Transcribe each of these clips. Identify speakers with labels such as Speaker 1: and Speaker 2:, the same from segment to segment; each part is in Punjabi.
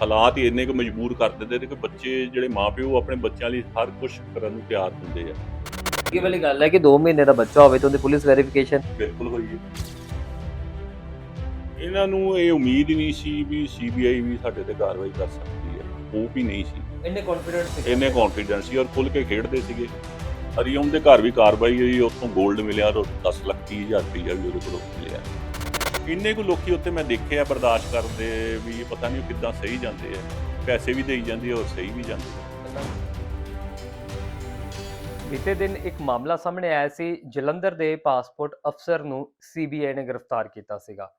Speaker 1: ਹਾਲਾਤ ਹੀ ਇੰਨੇ ਕੁ ਮਜਬੂਰ ਕਰ ਦਿੰਦੇ ਨੇ ਕਿ ਬੱਚੇ ਜਿਹੜੇ ਮਾਪਿਓ ਆਪਣੇ ਬੱਚਿਆਂ ਲਈ ਹਰ ਕੁਝ ਕਰਨ ਨੂੰ ਤਿਆਰ ਹੁੰਦੇ ਆ।
Speaker 2: ਇਹ ਵਾਲੀ ਗੱਲ ਹੈ ਕਿ 2 ਮਹੀਨੇ ਦਾ ਬੱਚਾ ਹੋਵੇ ਤਾਂ ਉਹਦੀ ਪੁਲਿਸ ਵੈਰੀਫਿਕੇਸ਼ਨ
Speaker 1: ਬਿਲਕੁਲ ਹੋਈ ਹੈ। ਇਹਨਾਂ ਨੂੰ ਇਹ ਉਮੀਦ ਹੀ ਨਹੀਂ ਸੀ ਵੀ ਸੀਬੀਆਈ ਵੀ ਸਾਡੇ ਤੇ ਕਾਰਵਾਈ ਕਰ ਸਕਦੀ ਹੈ। ਉਹ ਵੀ ਨਹੀਂ ਸੀ।
Speaker 2: ਇੰਨੇ ਕੌਨਫੀਡੈਂਟ
Speaker 1: ਇੰਨੇ ਕੌਨਫੀਡੈਂਸ ਸੀ ਔਰ ਖੁੱਲ ਕੇ ਖੇਡਦੇ ਸੀਗੇ। ਹਰੀਓਮ ਦੇ ਘਰ ਵੀ ਕਾਰਵਾਈ ਹੋਈ ਉੱਥੋਂ 골ਡ ਮਿਲਿਆ ਔਰ 10 ਲੱਖ ਤੀਹ ਹਜ਼ਾਰ ਰੁਪਈਆ ਵੀ ਉਹਦੇ ਕੋਲੋਂ ਇੰਨੇ ਕੁ ਲੋਕੀ ਉੱਥੇ ਮੈਂ ਦੇਖਿਆ ਬਰਦਾਸ਼ਤ ਕਰਦੇ ਵੀ ਪਤਾ ਨਹੀਂ ਉਹ ਕਿੱਦਾਂ ਸਹੀ ਜਾਂਦੇ ਆ। ਪੈਸੇ ਵੀ ਦੇਈ ਜਾਂਦੇ ਔਰ ਸਹੀ ਵੀ ਜਾਂਦੇ ਆ।
Speaker 2: ਬੀਤੇ ਦਿਨ ਇੱਕ ਮਾਮਲਾ ਸਾਹਮਣੇ ਆਇਆ ਸੀ। ਜਲੰਧਰ ਦੇ ਪਾਸਪੋਰਟ ਅਫਸਰ ਨੂੰ ਸੀਬੀਆਈ ਨੇ ਗ੍ਰਿਫਤਾਰ ਕੀਤਾ ਸੀਗਾ।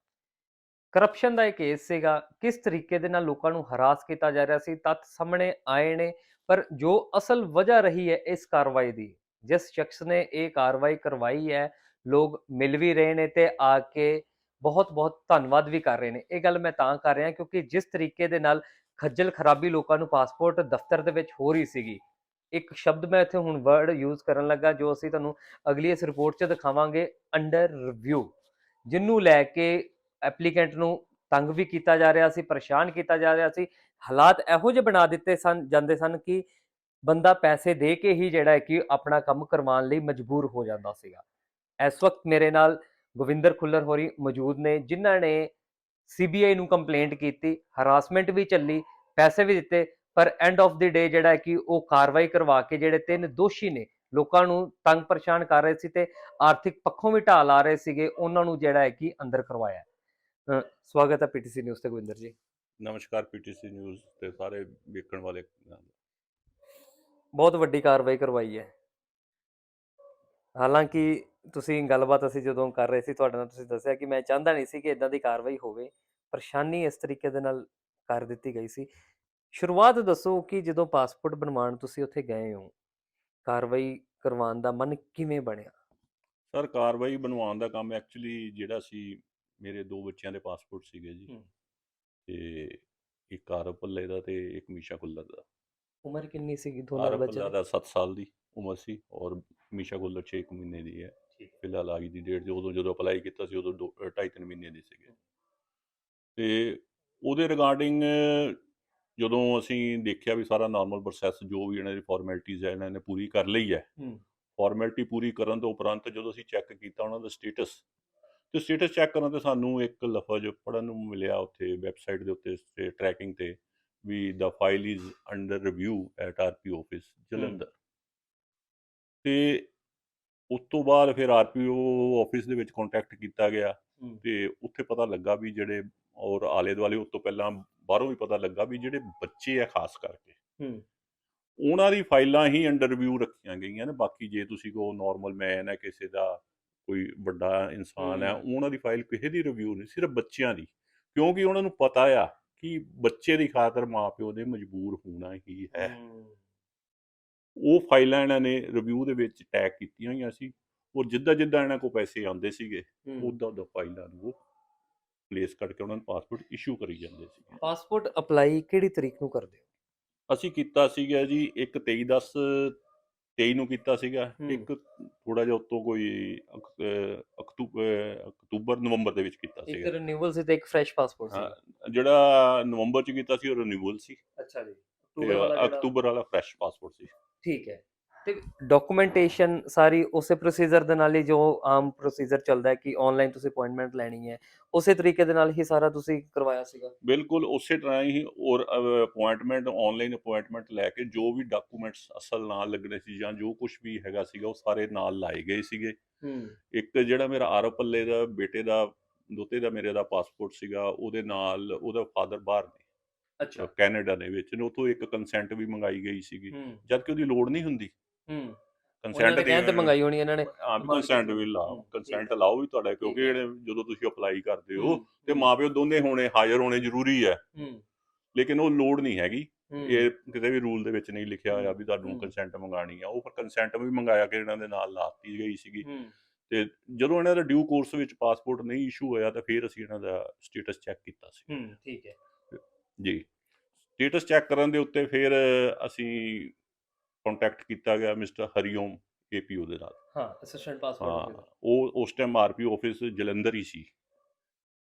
Speaker 2: ਕਰਪਸ਼ਨ ਦਾ ਇਹ ਕੇਸ ਸੀਗਾ। ਕਿਸ ਤਰੀਕੇ ਦੇ ਨਾਲ ਲੋਕਾਂ ਨੂੰ ਹਰਾਸ ਕੀਤਾ ਜਾ ਰਿਹਾ ਸੀ, ਤੱਥ ਸਾਹਮਣੇ ਆਏ ਨੇ, ਪਰ ਜੋ ਅਸਲ ਵਜ੍ਹਾ ਰਹੀ ਹੈ ਇਸ ਕਾਰਵਾਈ ਦੀ, ਜਿਸ ਸ਼ਖਸ ਨੇ ਇਹ ਕਾਰਵਾਈ ਕਰਵਾਈ ਹੈ, ਲੋਕ ਮਿਲ ਵੀ ਰਹੇ ਨੇ ਤੇ ਆ ਕੇ ਬਹੁਤ ਬਹੁਤ ਧੰਨਵਾਦ ਵੀ ਕਰ ਰਹੇ ਨੇ। ਇਹ ਗੱਲ ਮੈਂ ਤਾਂ ਕਰ ਰਿਹਾ ਕਿਉਂਕਿ ਜਿਸ ਤਰੀਕੇ ਦੇ ਨਾਲ ਖੱਜਲ ਖਰਾਬੀ ਲੋਕਾਂ ਨੂੰ ਪਾਸਪੋਰਟ ਦਫ਼ਤਰ ਦੇ ਵਿੱਚ ਹੋ ਰਹੀ ਸੀਗੀ, ਇੱਕ ਸ਼ਬਦ ਮੈਂ ਇੱਥੇ ਹੁਣ ਵਰਡ ਯੂਜ਼ ਕਰਨ ਲੱਗਾ ਜੋ ਅਸੀਂ ਤੁਹਾਨੂੰ ਅਗਲੀ ਇਸ ਰਿਪੋਰਟ 'ਚ ਦਿਖਾਵਾਂਗੇ ਅੰਡਰ ਰਿਵਿਊ ਜਿਹਨੂੰ ਲੈ ਕੇ ਐਪਲੀਕੈਂਟ ਨੂੰ ਤੰਗ ਵੀ ਕੀਤਾ ਜਾ ਰਿਹਾ ਸੀ, ਪਰੇਸ਼ਾਨ ਕੀਤਾ ਜਾ ਰਿਹਾ ਸੀ। ਹਾਲਾਤ ਇਹੋ ਜਿਹੇ ਬਣਾ ਦਿੱਤੇ ਸਨ, ਜਾਂਦੇ ਸਨ ਕਿ ਬੰਦਾ ਪੈਸੇ ਦੇ ਕੇ ਹੀ ਜਿਹੜਾ ਹੈ ਕਿ ਆਪਣਾ ਕੰਮ ਕਰਵਾਉਣ ਲਈ ਮਜਬੂਰ ਹੋ ਜਾਂਦਾ ਸੀਗਾ। ਇਸ ਵਕਤ ਮੇਰੇ ਨਾਲ ਗੋਵਿੰਦਰ ਖੁੱਲਰ ਹੋਰੀ ਮੌਜੂਦ ਨੇ ਜਿਨ੍ਹਾਂ ਨੇ ਸੀਬੀਆਈ ਨੂੰ ਕੰਪਲੇਂਟ ਕੀਤੀ ਹਰਾਸਮੈਂਟ ਵੀ ਚੱਲੀ ਪੈਸੇ ਵੀ ਦਿੱਤੇ ਪਰ ਐਂਡ ਆਫ ਦੀ ਡੇ ਜਿਹੜਾ ਹੈ ਕਿ ਉਹ ਕਾਰਵਾਈ ਕਰਵਾ ਕੇ ਜਿਹੜੇ ਤਿੰਨ ਦੋਸ਼ੀ ਨੇ ਲੋਕਾਂ ਨੂੰ ਤੰਗ ਪਰੇਸ਼ਾਨ ਕਰ ਰਹੇ ਸੀ ਤੇ ਆਰਥਿਕ ਪੱਖੋਂ ਵੀ ਢਾਲ ਆ ਰਹੇ ਸੀਗੇ ਉਹਨਾਂ ਨੂੰ ਜਿਹੜਾ ਹੈ ਕਿ ਅੰਦਰ ਕਰਵਾਇਆ। ਸਵਾਗਤ ਹੈ ਪੀਟੀਸੀ ਨਿਊਜ਼ ਤੇ ਗੋਵਿੰਦਰ ਜੀ।
Speaker 1: ਨਮਸਕਾਰ ਪੀਟੀਸੀ ਨਿਊਜ਼ ਤੇ ਸਾਰੇ ਵੇਖਣ ਵਾਲੇ।
Speaker 2: ਬਹੁਤ ਵੱਡੀ ਕਾਰਵਾਈ ਕਰਵਾਈ ਹੈ। ਹਾਲਾਂਕਿ ਤੁਸੀਂ ਗੱਲਬਾਤ ਅਸੀਂ ਜਦੋਂ ਕਰ ਰਹੇ ਸੀ ਤੁਹਾਡੇ ਨਾਲ ਤੁਸੀਂ ਦੱਸਿਆ ਕਿ ਮੈਂ ਚਾਹੁੰਦਾ ਨਹੀਂ ਸੀ ਕਿ ਇਦਾਂ ਦੀ ਕਾਰਵਾਈ ਹੋਵੇ ਪਰੇਸ਼ਾਨੀ ਇਸ ਤਰੀਕੇ ਦੇ ਨਾਲ ਕਰ ਦਿੱਤੀ ਗਈ ਸੀ। ਸ਼ੁਰੂਆਤ ਦੱਸੋ ਕਿ ਜਦੋਂ ਪਾਸਪੋਰਟ ਬਣਵਾਉਣ ਤੁਸੀਂ ਉੱਥੇ ਗਏ ਹੋ ਕਾਰਵਾਈ ਕਰਵਾਉਣ ਦਾ ਮਨ ਕਿਵੇਂ ਬਣਿਆ?
Speaker 1: ਸਰ ਕਾਰਵਾਈ ਬਣਵਾਉਣ ਦਾ ਕੰਮ ਐਕਚੁਅਲੀ ਜਿਹੜਾ ਸੀ ਮੇਰੇ ਦੋ ਬੱਚਿਆਂ ਦੇ ਪਾਸਪੋਰਟ ਸੀਗੇ ਜੀ। ਤੇ ਇੱਕ ਆਰਵ ਭੱਲੇ ਦਾ ਤੇ ਇੱਕ ਮੀਸ਼ਾ ਕੁੱਲਰ ਦਾ।
Speaker 2: ਉਮਰ ਕਿੰਨੀ ਸੀਗੀ ਦੋਨਾਂ
Speaker 1: ਆਰਵ
Speaker 2: ਬੱਚਿਆਂ
Speaker 1: ਭੱਲਾ
Speaker 2: ਦੀ?
Speaker 1: ਦਾ 7 ਸਾਲ ਦੀ ਉਮਰ ਸੀ ਔਰ ਮੀਸ਼ਾ ਕੁੱਲਰ 6 ਮਹੀਨੇ ਦੀ ਹੈ। ਫਿਲਹਾਲ ਆ ਗਈ ਦੀ ਡੇਟ ਉਦੋਂ ਜਦੋਂ ਅਪਲਾਈ ਕੀਤਾ ਸੀ ਉਦੋਂ 2.5 ਮਹੀਨੇ ਦੇ ਸੀਗੇ। ਤੇ ਉਹਦੇ ਰਿਗਾਰਡਿੰਗ ਜਦੋਂ ਅਸੀਂ ਦੇਖਿਆ ਵੀ ਸਾਰਾ ਨਾਰਮਲ ਪ੍ਰੋਸੈਸ ਜੋ ਵੀ ਇਹਨਾਂ ਦੀ ਫਾਰਮੈਲਿਟੀਜ਼ ਹੈ ਇਹਨਾਂ ਨੇ ਪੂਰੀ ਕਰ ਲਈ ਹੈ।
Speaker 2: ਹੂੰ।
Speaker 1: ਫਾਰਮੈਲਿਟੀ ਪੂਰੀ ਕਰਨ ਤੋਂ ਉਪਰੰਤ ਜਦੋਂ ਅਸੀਂ ਚੈੱਕ ਕੀਤਾ ਉਹਨਾਂ ਦਾ ਸਟੇਟਸ ਤੇ ਸਟੇਟਸ ਚੈੱਕ ਕਰਨ ਤੇ ਸਾਨੂੰ ਇੱਕ ਲਫ਼ਜ਼ ਪੜਨ ਨੂੰ ਮਿਲਿਆ ਉੱਥੇ ਵੈਬਸਾਈਟ ਦੇ ਉੱਤੇ ਟਰੈਕਿੰਗ ਤੇ ਵੀ ਦਾ file is under review at RP office Jalandhar. ਤੇ ਉਸ ਤੋਂ ਬਾਅਦ ਫਿਰ ਆਰਪੀਓ ਆਫਿਸ ਦੇ ਵਿੱਚ ਕੰਟੈਕਟ ਕੀਤਾ ਗਿਆ। ਤੇ ਉੱਥੇ ਪਤਾ ਲੱਗਾ ਵੀ ਜਿਹੜੇ ਔਰ ਆਲੇ ਦੁਆਲੇ ਉਸ ਤੋਂ ਪਹਿਲਾਂ ਬਾਹਰੋਂ ਵੀ ਪਤਾ ਲੱਗਾ ਵੀ ਜਿਹੜੇ ਬੱਚੇ ਆ ਖਾਸ ਕਰਕੇ
Speaker 2: ਹੂੰ।
Speaker 1: ਉਹਨਾਂ ਦੀ ਫਾਈਲਾਂ ਹੀ ਅੰਡਰ ਰਿਵਿਊ ਰੱਖੀਆਂ ਗਈਆਂ ਨੇ ਬਾਕੀ ਜੇ ਤੁਸੀਂ ਕੋ ਨਾਰਮਲ ਮੈਨ ਹੈ ਕਿਸੇ ਦਾ ਕੋਈ ਵੱਡਾ ਇਨਸਾਨ ਹੈ
Speaker 2: ਹੂੰ।
Speaker 1: ਉਹਨਾਂ ਦੀ ਫਾਈਲ ਕਿਸੇ ਦੀ ਰਿਵਿਊ ਨਹੀਂ ਸਿਰਫ ਬੱਚਿਆਂ ਦੀ ਕਿਉਂਕਿ ਉਹਨਾਂ ਨੂੰ ਪਤਾ ਆ ਕਿ ਬੱਚੇ ਦੀ ਖਾਤਰ ਮਾਪਿਓ ਦੇ ਮਜਬੂਰ ਹੋਣਾ ਹੀ ਹੈ ਉਹ ਫਾਈਲਾਂ ਇਹਨਾਂ ਨੇ ਰਿਵਿਊ ਦੇ ਵਿੱਚ ਟੈਗ ਕੀਤੀਆਂ ਹੋਈਆਂ ਸੀ ਔਰ ਜਿੱਦਾਂ ਜਿੱਦਾਂ ਇਹਨਾਂ ਕੋਲ ਪੈਸੇ ਆਉਂਦੇ ਸੀਗੇ। ਉਦਾਂ ਉਦਾਂ ਫਾਈਲਾਂ ਨੂੰ ਉਹ ਪਲੇਸ ਕਰਕੇ ਉਹਨਾਂ ਨੂੰ ਪਾਸਪੋਰਟ ਇਸ਼ੂ ਕਰੀ ਜਾਂਦੇ ਸੀ
Speaker 2: ਪਾਸਪੋਰਟ ਅਪਲਾਈ ਕਿਹੜੀ ਤਰੀਕ ਨੂੰ ਕਰਦੇ ਹੋ?
Speaker 1: ਅਸੀਂ ਕੀਤਾ ਸੀਗਾ ਜੀ ਇੱਕ 23 10 23 ਨੂੰ ਕੀਤਾ ਸੀਗਾ। ਇੱਕ ਥੋੜਾ ਜਿਹਾ ਉਤੋਂ ਕੋਈ ਅਕਤੂਬਰ ਅਕਤੂਬਰ ਨਵੰਬਰ ਦੇ ਵਿੱਚ ਕੀਤਾ
Speaker 2: ਇੱਕ
Speaker 1: ਸੀਗਾ।
Speaker 2: ਰਿਨਿਊਅਲ ਸੀ ਤੇ ਇੱਕ ਫਰੈਸ਼ ਪਾਸਪੋਰਟ ਸੀ।
Speaker 1: ਜਿਹੜਾ ਨਵੰਬਰ ਚ ਕੀਤਾ ਸੀ ਉਹ ਰਿਨਿਊਅਲ ਸੀ।
Speaker 2: ਅੱਛਾ ਜੀ।
Speaker 1: ਅਕਤੂਬਰ ਵਾਲਾ ਫਰੈਸ਼ ਪਾਸਪੋਰਟ ਸੀ।
Speaker 2: ਠੀਕ ਹੈ। ਤੇ ਡਾਕੂਮੈਂਟੇਸ਼ਨ ਸਾਰੀ ਉਸੇ ਪ੍ਰੋਸੀਜਰ ਦੇ ਨਾਲ ਹੀ ਜੋ ਆਮ ਪ੍ਰੋਸੀਜਰ ਚੱਲਦਾ ਹੈ ਕਿ ਆਨਲਾਈਨ ਤੁਸੀਂ ਅਪਾਇੰਟਮੈਂਟ ਲੈਣੀ ਹੈ ਉਸੇ ਤਰੀਕੇ ਦੇ ਨਾਲ ਹੀ ਸਾਰਾ ਤੁਸੀਂ ਕਰਵਾਇਆ ਸੀਗਾ।
Speaker 1: ਬਿਲਕੁਲ ਉਸੇ ਤਰ੍ਹਾਂ ਹੀ ਔਰ ਅਪਾਇੰਟਮੈਂਟ ਆਨਲਾਈਨ ਅਪਾਇੰਟਮੈਂਟ ਲੈ ਕੇ ਜੋ ਵੀ ਡਾਕੂਮੈਂਟਸ ਅਸਲ ਨਾਲ ਲੱਗਣੇ ਸੀ ਜਾਂ ਜੋ ਕੁਝ ਵੀ ਹੈਗਾ ਸੀਗਾ ਉਹ ਸਾਰੇ ਨਾਲ ਲਾਏ ਗਏ ਸੀਗੇ।
Speaker 2: ਹੂੰ।
Speaker 1: ਇੱਕ ਜਿਹੜਾ ਮੇਰਾ ਆਰਵ ਪੱਲੇ ਦਾ ਬੇਟੇ ਦਾ ਦੋਤੇ ਦਾ ਮੇਰੇ ਦਾ ਪਾਸਪੋਰਟ ਸੀਗਾ ਉਹਦੇ ਨਾਲ ਉਹਦਾ ਫਾਦਰ ਬਾਹਰ ਨੇ।
Speaker 2: ਅੱਛਾ।
Speaker 1: ਕੈਨੇਡਾ ਦੇ ਵਿੱਚ ਨੇ ਉਤੋਂ ਇੱਕ ਕੰਸੈਂਟ ਵੀ ਮੰਗਾਈ ਗਈ ਸੀਗੀ।
Speaker 2: ਹੂੰ।
Speaker 1: ਜਦ ਕਿ ਉਹਦੀ ਲੋੜ ਨਹੀਂ ਹੁੰਦੀ।
Speaker 2: ਹੂੰ।
Speaker 1: ਕੰਸੈਂਟ
Speaker 2: ਕਹਿਣ ਤੇ ਮੰਗਾਈ ਹੋਣੀ ਇਹਨਾਂ ਨੇ।
Speaker 1: ਹਾਂ ਕੰਸੈਂਟ। ਵੀ ਲਾਓ। ਕੰਸੈਂਟ। ਲਾਓ ਵੀ ਤੁਹਾਡਾ ਕਿਉਂਕਿ। ਜਿਹੜੇ ਜਦੋਂ ਤੁਸੀਂ ਅਪਲਾਈ ਕਰਦੇ ਹੋ ਤੇ ਮਾਪਿਓ ਦੋਨੇ ਹੋਣੇ ਹਾਜ਼ਰ ਹੋਣੇ ਜ਼ਰੂਰੀ ਹੈ।
Speaker 2: ਹੂੰ।
Speaker 1: ਲੇਕਿਨ ਉਹ ਲੋੜ ਨਹੀਂ ਹੈਗੀ। ਇਹ ਕਿਸੇ ਵੀ ਰੂਲ ਦੇ ਵਿੱਚ ਨਹੀਂ ਲਿਖਿਆ ਹੋਇਆ ਵੀ ਤੁਹਾਨੂੰ। ਕੰਸੈਂਟ ਮੰਗਾਣੀ ਆ। ਉਹ ਫਿਰ ਕੰਸੈਂਟ ਵੀ ਮੰਗਾਇਆ ਕਿ ਇਹਨਾਂ ਦੇ ਨਾਲ ਲਾਤੀ ਗਈ ਸੀਗੀ। ਤੇ ਜਦੋਂ ਇਹਨਾਂ ਦਾ ਡਿਊ ਕੋਰਸ ਵਿੱਚ ਪਾਸਪੋਰਟ ਨਹੀਂ ਇਸ਼ੂ ਹੋਇਆ ਤਾਂ ਫਿਰ ਅਸੀਂ ਇਹਨਾਂ ਦਾ ਸਟੇਟਸ ਚੈੱਕ ਕੀਤਾ ਸੀ।
Speaker 2: ਹੂੰ ਠੀਕ ਹੈ।
Speaker 1: ਜੀ। ਸਟੇਟਸ ਚੈੱਕ ਕਰਨ ਦੇ ਉੱਤੇ ਫਿਰ ਅਸੀਂ ਕੰਟੈਕਟ ਕੀਤਾ ਗਿਆ ਮਿਸਟਰ ਹਰੀਓਮ ਏਪੀਓ ਦੇ ਨਾਲ।
Speaker 2: ਹਾਂ ਅਸਿਸਟੈਂਟ
Speaker 1: ਹਾਂ
Speaker 2: ਪਾਸਪੋਰਟ
Speaker 1: ਉਹ ਉਸ ਟਾਈਮ ਆਰਪੀ ਆਫਿਸ ਜਲੰਧਰ ਹੀ ਸੀ।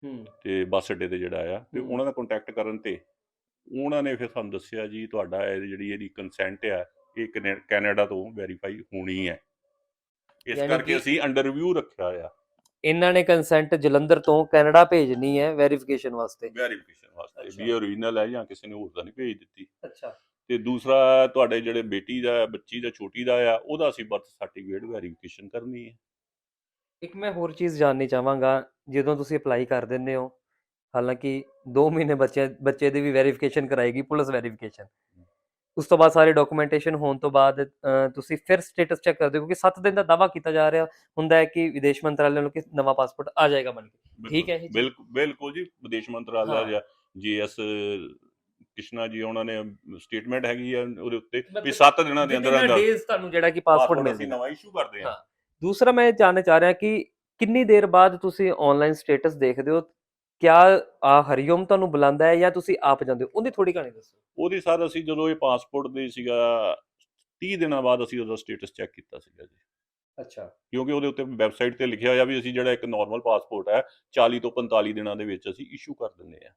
Speaker 2: ਹੂੰ।
Speaker 1: ਤੇ ਬੱਸ ਅੱਡੇ ਤੇ ਜਿਹੜਾ ਆ ਤੇ। ਉਹਨਾਂ ਦਾ ਕੰਟੈਕਟ ਕਰਨ ਤੇ ਉਹਨਾਂ ਨੇ ਫਿਰ ਸਾਨੂੰ ਦੱਸਿਆ ਜੀ ਤੁਹਾਡਾ ਇਹ ਜਿਹੜੀ ਇਹਦੀ ਕੰਸੈਂਟ ਆ ਇਹ ਕੈਨੇ- ਕੈਨੇਡਾ ਤੋਂ ਵੈਰੀਫਾਈ ਹੋਣੀ ਹੈ। ਇਸ ਕਰਕੇ ਅਸੀਂ ਅੰਡਰ ਰਿਵਿਊ ਰੱਖਿਆ ਆ।
Speaker 2: ਇਹਨਾਂ ਨੇ ਕੰਸੈਂਟ ਜਲੰਧਰ ਤੋਂ ਕੈਨੇਡਾ ਭੇਜਣੀ ਹੈ ਵੈਰੀਫਿਕੇਸ਼ਨ ਵਾਸਤੇ।
Speaker 1: ਵੈਰੀਫਿਕੇਸ਼ਨ ਵਾਸਤੇ। ਵੀ ਓਰੀਜਨਲ ਹੈ ਜਾਂ ਕਿਸੇ ਨੇ ਹੋਰ ਤਾਂ ਨਹੀਂ ਭੇਜ ਦਿੱਤੀ।
Speaker 2: ਅੱਛਾ।
Speaker 1: ਤੇ ਦੂਸਰਾ ਤੁਹਾਡੇ ਜਿਹੜੇ ਬੇਟੀ ਦਾ ਬੱਚੀ ਦਾ ਛੋਟੀ ਦਾ ਆ ਉਹਦਾ ਅਸੀਂ ਬਰਥ ਸਰਟੀਫਿਕੇਟ ਵੈਰੀਫਿਕੇਸ਼ਨ ਕਰਨੀ ਹੈ।
Speaker 2: ਇੱਕ ਮੈਂ ਹੋਰ ਚੀਜ਼ ਜਾਣਨੀ ਚਾਹਾਂਗਾ ਜਦੋਂ ਤੁਸੀਂ ਅਪਲਾਈ ਕਰ ਦਿੰਦੇ ਹੋ ਹਾਲਾਂਕਿ 2 ਮਹੀਨੇ ਬੱਚੇ ਬੱਚੇ ਦੀ ਵੀ ਵੈਰੀਫਿਕੇਸ਼ਨ ਕਰਾਏਗੀ ਪੁਲਿਸ ਵੈਰੀਫਿਕੇਸ਼ਨ ਉਸ ਤੋਂ ਬਾਅਦ ਸਾਰੇ ਡਾਕੂਮੈਂਟੇਸ਼ਨ ਹੋਣ ਤੋਂ ਬਾਅਦ ਤੁਸੀਂ ਫਿਰ ਸਟੇਟਸ ਚੈੱਕ ਕਰਦੇ ਹੋ ਕਿਉਂਕਿ 7 ਦਿਨ ਦਾ ਦਾਵਾ ਕੀਤਾ ਜਾ ਰਿਹਾ ਹੁੰਦਾ ਹੈ ਕਿ ਵਿਦੇਸ਼ ਮੰਤਰਾਲੇ ਨੂੰ ਕਿ ਨਵਾਂ ਪਾਸਪੋਰਟ ਆ ਜਾਏਗਾ ਬਣ ਕੇ ਠੀਕ ਹੈ ਚੀਜ਼?
Speaker 1: ਬਿਲਕੁਲ ਬਿਲਕੁਲ ਜੀ ਵਿਦੇਸ਼ ਮੰਤਰਾਲਾ। ਜਾਂ ਜੀਐਸ ਕ੍ਰਿਸ਼ਨਾ ਜੀ ਉਹਨਾਂ ਨੇ ਸਟੇਟਮੈਂਟ ਹੈਗੀ ਆ ਉਹਦੇ ਉੱਤੇ ਵੀ
Speaker 2: ਮਤਲਬ
Speaker 1: 7 ਦਿਨਾਂ ਦੇ ਅੰਦਰ ਅੰਦਰ
Speaker 2: ਡੇਜ਼ ਤੁਹਾਨੂੰ ਜਿਹੜਾ ਕਿ ਪਾਸਪੋਰਟ ਮਿਲ ਜਾਏਗਾ
Speaker 1: ਨਵਾਂ ਇਸ਼ੂ ਕਰਦੇ ਹਾਂ।
Speaker 2: ਦੂਸਰਾ ਮੈਂ ਜਾਣਨਾ ਚਾਹ ਰਿਹਾ ਕਿ ਕਿੰਨੀ ਦੇਰ ਬਾਅਦ ਤੁਸੀਂ ਆਨਲਾਈਨ ਸਟੇਟਸ ਦੇਖਦੇ ਹੋ ਕਿਆ ਆ ਹਰੀਓਮ ਤੁਹਾਨੂੰ ਬੁਲਾਉਂਦਾ ਹੈ ਜਾਂ ਤੁਸੀਂ ਆਪ ਜਾਂਦੇ ਹੋ? ਉਹਦੀ ਥੋੜੀ ਕਹਾਣੀ ਦੱਸੋ।
Speaker 1: ਉਹਦੀ ਸਰ ਅਸੀਂ ਜਦੋਂ ਇਹ ਪਾਸਪੋਰਟ ਦੇ ਸੀਗਾ 30 ਦਿਨਾਂ ਬਾਅਦ ਅਸੀਂ ਉਹਦਾ ਸਟੇਟਸ ਚੈੱਕ ਕੀਤਾ ਸੀਗਾ ਜੀ।
Speaker 2: ਅੱਛਾ।
Speaker 1: ਕਿਉਂਕਿ ਉਹਦੇ ਉੱਤੇ ਵੈਬਸਾਈਟ ਤੇ ਲਿਖਿਆ ਹੋਇਆ ਵੀ ਅਸੀਂ ਜਿਹੜਾ ਇੱਕ ਨਾਰਮਲ ਪਾਸਪੋਰਟ ਹੈ 40 ਤੋਂ 45 ਦਿਨਾਂ ਦੇ ਵਿੱਚ ਅਸੀਂ ਇਸ਼ੂ ਕਰ ਦਿੰਦੇ ਆ